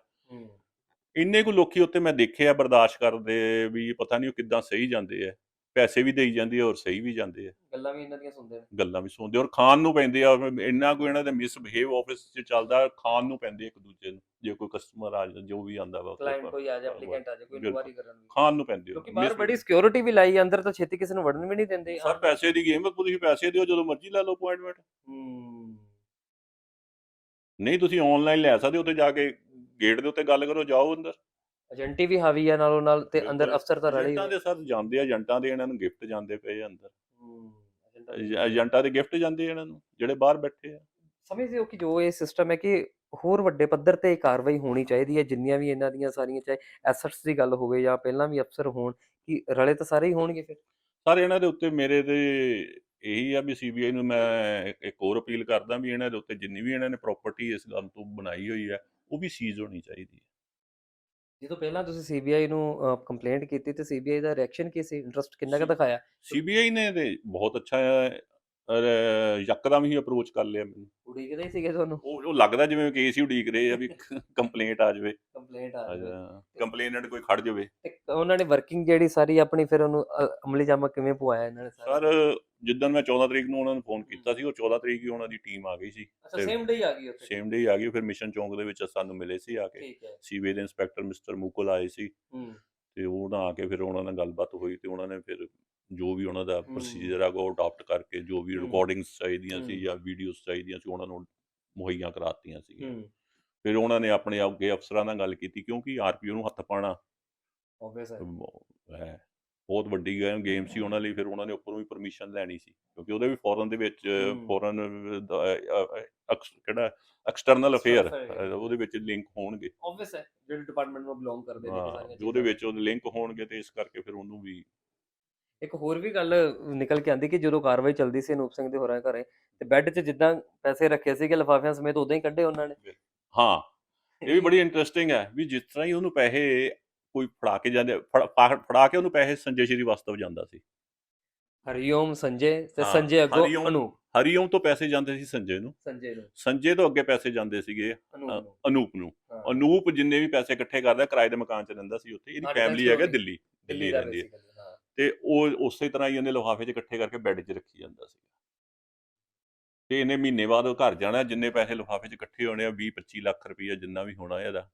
Speaker 1: ਇੰਨੇ ਕੁ ਲੋਕੀ ਉੱਥੇ ਮੈਂ ਦੇਖੇ ਆ ਬਰਦਾਸ਼ਤ ਕਰਦੇ ਵੀ ਪਤਾ ਨਹੀਂ ਉਹ ਕਿੱਦਾਂ ਸਹੀ ਜਾਂਦੇ ਆ। ਪੈਸੇ ਵੀ ਦੇਈ ਜਾਂਦੇ ਆ ਔਰ ਸਹੀ ਵੀ ਜਾਂਦੇ ਆ
Speaker 2: ਗੱਲਾਂ ਵੀ ਇਹਨਾਂ ਦੀਆਂ ਸੁਣਦੇ ਨੇ।
Speaker 1: ਗੱਲਾਂ ਵੀ ਸੁਣਦੇ ਔਰ ਖਾਣ ਨੂੰ ਪੈਂਦੇ ਆ ਇੰਨਾ ਕੋਈ ਇਹਨਾਂ ਦਾ ਮਿਸਬਿਹੇਵ ਆਫਿਸ 'ਚ ਚੱਲਦਾ ਖਾਣ ਨੂੰ ਪੈਂਦੇ ਇੱਕ ਦੂਜੇ ਨੂੰ ਜੇ ਕੋਈ ਕਸਟਮਰ ਆ ਜਾ- ਜੋ ਵੀ ਆਂਦਾ ਵਾ
Speaker 2: ਕਲਾਇੰਟ ਕੋਈ ਆ ਜਾ
Speaker 1: ਹਾਂ,
Speaker 2: ਐਪਲੀਕੈਂਟ ਆ ਜਾ ਕੋਈ। ਇਨਕੁਆਰੀ ਕਰਨ ਵੀ
Speaker 1: ਖਾਣ ਨੂੰ ਪੈਂਦੇ
Speaker 2: ਕਿਉਂਕਿ ਬਾਹਰ ਬੜੀ ਸਿਕਿਉਰਿਟੀ ਵੀ ਲਾਈ ਅੰਦਰ ਤਾਂ ਛੇਤੀ ਕਿਸੇ ਨੂੰ ਵੜਨ ਵੀ ਨਹੀਂ ਦਿੰਦੇ।
Speaker 1: ਸਰ ਪੈਸੇ ਦੀ ਗੇਮ ਤੁਸੀਂ ਪੈਸੇ ਦਿਓ ਜਦੋਂ ਮਰਜ਼ੀ ਲੈ ਲਓ ਅਪਾਇੰਟਮੈਂਟ
Speaker 2: ਹੂੰ।
Speaker 1: ਨਹੀਂ ਤੁਸੀਂ ਆਨਲਾਈਨ ਲੈ ਸਕਦੇ ਹੋ ਉੱਥੇ ਜਾ ਕੇ ਗੇਟ ਦੇ ਉੱਤੇ ਗੱਲ ਕਰੋ ਜਾਓ ਅੰਦਰ।
Speaker 2: ਏਜੰਟੀ ਵੀ ਹਾਵੀ ਆ ਨਾਲੋਂ ਨਾਲ ਤੇ ਅੰਦਰ। ਅਫਸਰ ਤਾਂ ਰਲੇ
Speaker 1: ਏਜੰਟਾਂ ਦੇ ਸਰ ਜਾਂਦੇ ਆ ਏਜੰਟਾਂ ਦੇ ਇਹਨਾਂ ਨੂੰ ਗਿਫਟ ਜਾਂਦੇ ਪਏ ਆ ਅੰਦਰ। ਏਜੰਟਾਂ ਦੇ ਗਿਫਟ। ਜਾਂਦੇ ਇਹਨਾਂ ਨੂੰ ਜਿਹੜੇ ਬਾਹਰ ਬੈਠੇ ਆ।
Speaker 2: ਸਮਝਦੇ ਹੋ ਕਿ ਜੋ ਇਹ ਸਿਸਟਮ ਹੈ ਕਿ ਹੋਰ ਵੱਡੇ ਪੱਧਰ ਤੇ ਇਹ ਕਾਰਵਾਈ ਹੋਣੀ ਚਾਹੀਦੀ ਹੈ ਜਿੰਨੀਆਂ ਵੀ ਇਹਨਾਂ ਦੀਆਂ ਸਾਰੀਆਂ ਚਾਹੇ ਐਸੈਟਸ ਦੀ ਗੱਲ ਹੋਵੇ ਜਾਂ ਪਹਿਲਾਂ ਵੀ ਅਫਸਰ ਹੋਣ ਕਿ ਰਲੇ ਤਾਂ ਸਾਰੇ ਹੀ ਹੋਣਗੇ ਫਿਰ?
Speaker 1: ਸਰ ਇਹਨਾਂ ਦੇ ਉੱਤੇ ਮੇਰੇ ਤੇ ਇਹੀ ਆ ਵੀ ਸੀਬੀਆਈ ਨੂੰ ਮੈਂ ਇੱਕ- ਇੱਕ ਹੋਰ ਅਪੀਲ ਕਰਦਾ ਵੀ ਇਹਨਾਂ ਦੇ ਉੱਤੇ ਜਿੰਨੀ ਵੀ ਇਹਨਾਂ ਨੇ ਪ੍ਰਾਪਰਟੀ ਇਸ ਗੱਲ ਤੋਂ ਬਣਾਈ ਹੋਈ ਹੈ ਉਹ ਵੀ ਸੀਜ਼ ਹੋਣੀ ਚਾਹੀਦੀ ਹੈ।
Speaker 2: ਜਦੋਂ ਪਹਿਲਾਂ ਤੁਸੀਂ ਸੀਬੀਆਈ ਨੂੰ ਕੰਪਲੇਂਟ ਕੀਤੀ ਤੇ ਸੀਬੀਆਈ ਦਾ ਰਿਐਕਸ਼ਨ ਕੀ ਸੀ? ਇੰਟਰਸਟ ਕਿੰਨਾ ਕੁ ਦਿਖਾਇਆ?
Speaker 1: ਸੀਬੀਆਈ ਨੇ ਤੇ ਬਹੁਤ ਅੱਛਾ ਯਕਦਮ ਹੀ ਅਪਰੋਚ ਕਰ ਲਿਆ ਮੈਨੂੰ।
Speaker 2: ਉਡੀਕਦੇ ਹੀ ਸੀਗੇ ਤੁਹਾਨੂੰ?
Speaker 1: ਉਹ ਉਹ ਲੱਗਦਾ ਜਿਵੇਂ ਕੇਸ ਹੀ ਉਡੀਕ ਰਹੇ ਆ ਵੀ ਕੰਪਲੇਂਟ ਆ ਜਾਵੇ।
Speaker 2: ਕੰਪਲੇਂਟ ਆ ਜਾਵੇ।
Speaker 1: ਕੰਪਲੇਨੈਂਟ ਕੋਈ ਖੜ ਜਾਵੇ।
Speaker 2: ਉਹਨਾਂ ਨੇ ਵਰਕਿੰਗ ਜਿਹੜੀ ਸਾਰੀ ਆਪਣੀ ਫਿਰ ਉਹਨੂੰ ਅਮਲੀ ਜਾਮਾ ਕਿਵੇਂ ਪਵਾਇਆ ਇਹਨਾਂ ਨੇ ਸਾਰਾ?
Speaker 1: ਜਿੱਦਣ ਮੈਂ 14 ਤਰੀਕ ਨੂੰ ਉਹਨਾਂ ਨੂੰ ਫੋਨ ਕੀਤਾ ਸੀ ਉਹ 14 ਤਰੀਕ ਹੀ ਉਹਨਾਂ ਦੀ ਟੀਮ ਆ ਗਈ ਸੀ।
Speaker 2: ਅੱਛਾ ਸੇਮ ਡੇ ਆ ਗਈ ਉੱਥੇ?
Speaker 1: ਸੇਮ ਡੇ ਆ ਗਈ ਫਿਰ ਮਿਸ਼ਨ ਚੌਂਕ ਦੇ ਵਿੱਚ ਸਾਨੂੰ ਮਿਲੇ ਸੀ ਆ ਕੇ।
Speaker 2: ਠੀਕ ਹੈ।
Speaker 1: ਸੀਵੇ ਦੇ ਇੰਸਪੈਕਟਰ ਮਿਸਟਰ ਮੂਕਲ ਆਏ ਸੀ।
Speaker 2: ਹੂੰ।
Speaker 1: ਤੇ ਉਹਨਾਂ ਆ ਕੇ ਫਿਰ ਉਹਨਾਂ ਨਾਲ ਗੱਲਬਾਤ ਹੋਈ ਤੇ ਉਹਨਾਂ ਨੇ ਫਿਰ ਜੋ ਵੀ ਉਹਨਾਂ ਦਾ। ਪ੍ਰੋਸੀਜਰ ਆ ਉਹ ਅਡਾਪਟ ਕਰਕੇ ਜੋ ਵੀ। ਰਿਕਾਰਡਿੰਗਸ ਚਾਹੀਦੀਆਂ ਸੀ। ਜਾਂ ਵੀਡੀਓਜ਼ ਚਾਹੀਦੀਆਂ ਸੀ ਉਹਨਾਂ ਨੂੰ ਮੁਹੱਈਆ ਕਰਾਤੀਆਂ ਸੀ ਫਿਰ ਉਹਨਾਂ ਨੇ ਆਪਣੇ ਅੱਗੇ ਅਫਸਰਾਂ ਨਾਲ ਗੱਲ ਕੀਤੀ ਕਿਉਂਕਿ ਆਰਪੀਓ ਨੂੰ ਹੱਥ ਪਾਣਾ
Speaker 2: ਆਬਵੀਅਸ ਹੈ
Speaker 1: ਬਹੁਤ ਵੱਡੀ ਗੇਮ ਸੀ ਉਹਨਾਂ ਲਈ ਫਿਰ ਉਹਨਾਂ ਨੇ ਉੱਪਰੋਂ ਵੀ ਪਰਮਿਸ਼ਨ ਲੈਣੀ ਸੀ ਕਿਉਂਕਿ ਉਹਦੇ ਵੀ ਫੋਰਨ ਦੇ ਵਿੱਚ। ਫੋਰਨ ਕਿਹੜਾ ਐਕਸਟਰਨਲ ਅਫੇਅਰ। ਉਹਦੇ ਵਿੱਚ ਲਿੰਕ ਹੋਣਗੇ
Speaker 2: ਆਬਵੀਅਸ ਹੈ ਜਿਹੜੇ ਡਿਪਾਰਟਮੈਂਟ ਨੂੰ ਬਿਲੋਂਗ ਕਰਦੇ ਨੇ ਸਾਰੀਆਂ
Speaker 1: ਉਹਦੇ। ਵਿੱਚ ਉਹਦੇ ਲਿੰਕ ਹੋਣਗੇ ਤੇ ਇਸ ਕਰਕੇ ਫਿਰ ਉਹਨੂੰ ਵੀ
Speaker 2: ਇੱਕ ਹੋਰ ਵੀ ਗੱਲ ਨਿਕਲ ਕੇ ਆਂਦੀ ਕਿ ਜਦੋਂ ਕਾਰਵਾਈ ਚੱਲਦੀ ਸੀ ਅਨੂਪ ਸਿੰਘ ਦੇ ਹੋਰਾਂ ਘਰੇ ਤੇ ਬੈੱਡ 'ਚ ਜਿੱਦਾਂ ਪੈਸੇ ਰੱਖੇ ਸੀਗੇ ਲਿਫਾਫਿਆਂ ਸਮੇਤ ਉਦਾਂ ਹੀ ਕੱਢੇ ਉਹਨਾਂ ਨੇ।
Speaker 1: ਹਾਂ ਇਹ ਵੀ ਬੜੀ ਇੰਟਰਸਟਿੰਗ ਹੈ ਵੀ ਜਿਸ ਤਰ੍ਹਾਂ ਹੀ ਉਹਨੂੰ ਪੈਸੇ ਕੋਈ ਫੜਾ ਕੇ ਜਾਂਦੇ ਫੜ- ਕੇ ਉਹਨੂੰ ਪੈਸੇ ਸੰਜੇ ਸ਼੍ਰੀ ਵਾਸਤਵ ਜਾਂਦਾ ਸੀ।
Speaker 2: ਹਰੀਓਮ ਸੰਜੇ ਤੇ ਸੰਜੇ ਅੱਗੋਂ ਅਨੂਪ।
Speaker 1: ਹਰੀਓਮ ਤੋਂ ਪੈਸੇ ਜਾਂਦੇ ਸੀ ਸੰਜੇ ਨੂੰ।
Speaker 2: ਸੰਜੇ ਨੂੰ।
Speaker 1: ਸੰਜੇ ਤੋਂ ਅੱਗੇ ਪੈਸੇ ਜਾਂਦੇ ਸੀਗੇ
Speaker 2: ਅਨੂਪ ਨੂੰ।
Speaker 1: ਅਨੂਪ ਜਿੰਨੇ ਵੀ ਪੈਸੇ ਇਕੱਠੇ ਕਰਦਾ ਕਿਰਾਏ ਦੇ ਮਕਾਨ 'ਚ ਰਹਿੰਦਾ ਸੀ ਉੱਥੇ ਇਹਦੀ ਫੈਮਿਲੀ ਹੈਗਾ. ਦਿੱਲੀ ਦਿੱਲੀ ਰਹਿੰਦੀ ਹਾਂ। ਤੇ ਉਹ ਉਸੇ ਤਰ੍ਹਾਂ ਹੀ ਉਹਨੇ ਲਿਫਾਫੇ 'ਚ ਇਕੱਠੇ ਕਰਕੇ ਬੈੱਡ 'ਚ ਰੱਖੀ ਜਾਂਦਾ ਸੀ ਤੇ ਇਹਨੇ ਮਹੀਨੇ ਬਾਅਦ ਉਹ ਘਰ ਜਾਣਾ ਜਿੰਨੇ ਪੈਸੇ ਲਿਫਾਫੇ 'ਚ ਇਕੱਠੇ ਹੋਣੇ ਆ 20 25 ਲੱਖ ਰੁਪਈਆ ਜਿੰਨਾ ਵੀ ਹੋਣਾ ਇਹਦਾ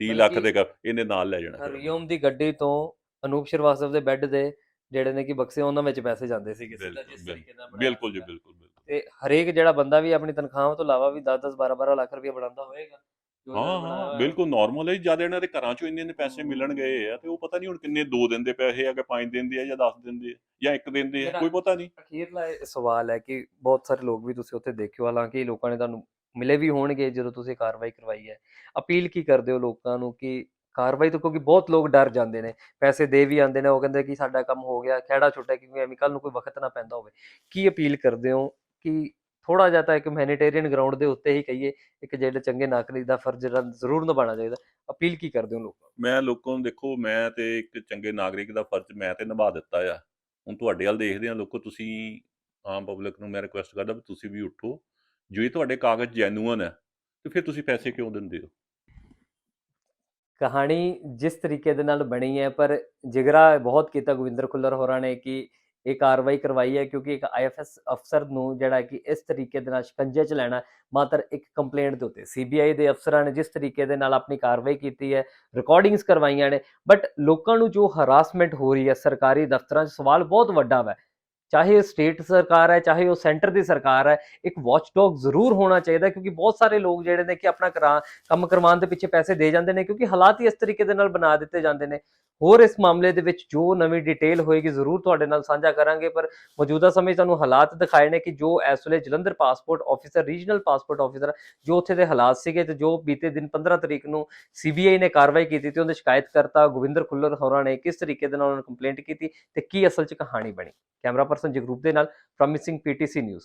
Speaker 1: 30
Speaker 2: ਮਤਲਬ
Speaker 1: ਲੱਖ ਦੇ ਇਹਨੇ ਨਾਲ ਲੈ ਜਾਣਾ।
Speaker 2: ਹਰੀਓਮ ਦੀ ਗੱਡੀ ਤੋਂ ਅਨੂਪ ਸ਼੍ਰੀਵਾਸਤਵ ਦੇ ਬੈੱਡ ਦੇ ਜਿਹੜੇ ਨੇ ਕਿ ਬਕਸੇ ਉਹਨਾਂ ਵਿੱਚ ਪੈਸੇ ਜਾਂਦੇ ਸੀ ਕਿਸੇ ਦਾ ਜਿਸ ਤਰੀਕੇ ਬਣਾਇਆ
Speaker 1: ਬਿਲਕੁਲ ਜੀ। ਬਿਲਕੁਲ ਬਿਲਕੁਲ
Speaker 2: ਤੇ ਹਰੇਕ ਜਿਹੜਾ ਬੰਦਾ ਵੀ ਆਪਣੀ ਤਨਖਾਹਾਂ ਤੋਂ ਇਲਾਵਾ ਵੀ 10 10 12 12 ਲੱਖ ਰੁਪਏ ਬਣਾਉਂਦਾ ਹੋਏਗਾ ਇਹਨਾਂ
Speaker 1: ਹਾਂ ਹਾਂ। ਬਿਲਕੁਲ ਨਾਰਮਲ ਹੈ ਜਦ ਇਹਨਾਂ ਦੇ ਘਰਾਂ 'ਚੋਂ ਇੰਨੇ ਇੰਨੇ ਪੈਸੇ ਮਿਲਣ ਗਏ ਆ ਤੇ ਉਹ ਪਤਾ ਨਹੀਂ ਹੁਣ ਕਿੰਨੇ 2 ਦਿਨ ਦੇ ਪੈਸੇ ਆ ਕਿ 5 ਦਿਨ ਦੇ ਆ ਜਾਂ 10 ਦਿਨ ਦੇ ਆ ਜਾਂ 1 ਦਿਨ ਦੇ ਆ ਕੋਈ ਪਤਾ ਨਹੀਂ।
Speaker 2: ਅਖੀਰਲਾ ਸਵਾਲ ਹੈ ਕਿ ਬਹੁਤ ਸਾਰੇ ਲੋਕ ਵੀ ਤੁਸੀਂ ਉੱਥੇ ਦੇਖਿਓ ਹਾਲਾਂਕਿ ਲੋਕਾਂ ਨੇ ਤੁਹਾਨੂੰ ਮਿਲੇ ਵੀ ਹੋਣਗੇ ਜਦੋਂ ਤੁਸੀਂ ਕਾਰਵਾਈ ਕਰਵਾਈ ਹੈ। ਅਪੀਲ ਕੀ ਕਰਦੇ ਹੋ ਲੋਕਾਂ ਨੂੰ ਕਿ ਕਾਰਵਾਈ ਤੋਂ ਕਿਉਂਕਿ ਬਹੁਤ ਲੋਕ ਡਰ ਜਾਂਦੇ ਨੇ ਪੈਸੇ ਦੇ ਵੀ ਆਉਂਦੇ ਨੇ ਉਹ ਕਹਿੰਦੇ ਕਿ ਸਾਡਾ ਕੰਮ ਹੋ ਗਿਆ ਖਹਿੜਾ ਛੁੱਟਿਆ ਕਿਉਂਕਿ ਐਵੇਂ ਕੱਲ ਨੂੰ ਕੋਈ ਵਕਤ ਨਾ ਪੈਂਦਾ ਹੋਵੇ। ਕੀ ਅਪੀਲ ਕਰਦੇ ਹੋ ਕਿ ਥੋੜਾ ਜਿਹਾ ਤਾਂ ਇੱਕ ਹੁਮੈਨਿਟੇਰੀਅਨ ਗਰਾਊਂਡ ਦੇ ਉੱਤੇ ਹੀ ਕਹੀਏ ਇੱਕ ਜਿਹੜੇ ਚੰਗੇ ਨਾਗਰਿਕ ਦਾ ਫਰਜ਼ ਜ਼ਰੂਰ ਨਿਭਾਉਣਾ ਚਾਹੀਦਾ। ਅਪੀਲ ਕੀ ਕਰਦੇ ਹੋ ਲੋਕਾਂ?
Speaker 1: ਮੈਂ ਲੋਕਾਂ ਨੂੰ ਦੇਖੋ ਮੈਂ ਤੇ ਇੱਕ ਚੰਗੇ ਨਾਗਰਿਕ ਦਾ ਫਰਜ਼ ਮੈਂ ਤੇ ਨਿਭਾ ਦਿੱਤਾ ਆ। ਹੁਣ ਤੁਹਾਡੇ ਵੱਲ ਦੇਖਦੇ ਆ ਲੋਕੋ ਤੁਸੀਂ ਆਮ ਪਬਲਿਕ ਨੂੰ ਮੈਂ ਰਿਕੁਐਸਟ ਕਰਦਾ ਵੀ ਤੁਸੀਂ ਵੀ ਉੱਠੋ। ਜੇ ਤੁਹਾਡੇ ਕਾਗਜ਼ ਜੈਨੂਅਨ ਹੈ ਤੇ ਫਿਰ ਤੁਸੀਂ ਪੈਸੇ ਕਿਉਂ ਦਿੰਦੇ ਹੋ?
Speaker 2: ਕਹਾਣੀ ਜਿਸ ਤਰੀਕੇ ਦੇ ਨਾਲ ਬਣੀ ਹੈ ਪਰ ਜਿਗਰਾ ਬਹੁਤ ਕੀਤਾ ਗੋਵਿੰਦਰ ਖੁੱਲਰ ਹੋਰਾਂ ਨੇ ਕਿ ਇਹ ਕਾਰਵਾਈ ਕਰਵਾਈ ਹੈ ਕਿਉਂਕਿ ਇੱਕ ਆਈਐਫਐਸ ਅਫਸਰ ਨੂੰ ਜਿਹੜਾ ਕਿ ਇਸ ਤਰੀਕੇ ਦੇ ਨਾਲ ਸ਼ਿਕੰਜੇ 'ਚ ਲੈਣਾ ਮਾਤਰ ਇੱਕ ਕੰਪਲੇਂਟ ਦੇ ਉੱਤੇ। ਸੀਬੀਆਈ ਦੇ ਅਫਸਰਾਂ ਨੇ ਜਿਸ ਤਰੀਕੇ ਦੇ ਨਾਲ ਆਪਣੀ ਕਾਰਵਾਈ ਕੀਤੀ ਹੈ ਰਿਕਾਰਡਿੰਗਸ ਕਰਵਾਈਆਂ ਨੇ ਬਟ ਲੋਕਾਂ ਨੂੰ ਜੋ ਹਰਾਸਮੈਂਟ ਹੋ ਰਹੀ ਹੈ, ਸਰਕਾਰੀ ਦਫ਼ਤਰਾਂ 'ਚ ਸਵਾਲ ਬਹੁਤ ਵੱਡਾ ਹੈ ਚਾਹੇ ਉਹ ਸਟੇਟ ਸਰਕਾਰ ਹੈ, ਚਾਹੇ ਉਹ ਸੈਂਟਰ ਦੀ ਸਰਕਾਰ ਹੈ, ਇੱਕ ਵਾਚਡੌਗ ਜ਼ਰੂਰ ਹੋਣਾ ਚਾਹੀਦਾ ਕਿਉਂਕਿ ਬਹੁਤ ਸਾਰੇ ਲੋਕ ਜਿਹੜੇ ਨੇ ਕਿ ਆਪਣਾ ਕਰਾ, ਕੰਮ ਕਰਵਾਉਣ ਦੇ ਪਿੱਛੇ ਪੈਸੇ ਦੇ ਜਾਂਦੇ ਨੇ ਕਿਉਂਕਿ ਹਾਲਾਤ ਹੀ ਇਸ ਤਰੀਕੇ ਦੇ ਨਾਲ ਬਣਾ ਦਿੱਤੇ ਜਾਂਦੇ ਨੇ। ਹੋਰ ਇਸ ਮਾਮਲੇ ਦੇ ਵਿੱਚ ਜੋ ਨਵੀਂ ਡਿਟੇਲ ਹੋਏਗੀ ਜ਼ਰੂਰ ਤੁਹਾਡੇ ਨਾਲ ਸਾਂਝਾ ਕਰਾਂਗੇ, ਪਰ ਮੌਜੂਦਾ ਸਮੇਂ ਤੁਹਾਨੂੰ ਹਾਲਾਤ ਦਿਖਾਏ ਨੇ ਕਿ ਜੋ ਇਸ ਵੇਲੇ Jalandhar passport officer regional passport officer ਜੋ ਉੱਥੇ ਦੇ ਹਾਲਾਤ ਸੀਗੇ ਤੇ ਜੋ ਬੀਤੇ ਦਿਨ 15 ਤਰੀਕ ਨੂੰ ਸੀਬੀਆਈ ਨੇ ਕਾਰਵਾਈ ਕੀਤੀ ਤੇ ਉਹਦੇ ਸ਼ਿਕਾਇਤਕਰਤਾ ਗੋਵਿੰਦਰ ਖੁੱਲਰ ਹੋਰਾਂ ਨੇ ਕਿਸ ਤਰੀਕੇ ਦੇ ਨਾਲ ਉਹਨਾਂ ਕੰਪਲੇਂਟ ਕੀਤੀ ਤੇ ਕੀ ਅਸਲ 'ਚ ਕਹਾਣੀ ਬਣੀ। ਕੈਮਰਾ ਪਰਸਨ ਜਗਰੂਪ ਦੇ ਨਾਲ ਫਰਮ ਮਿਸਿੰਗ ਪੀਟੀਸੀ ਨਿਊਜ਼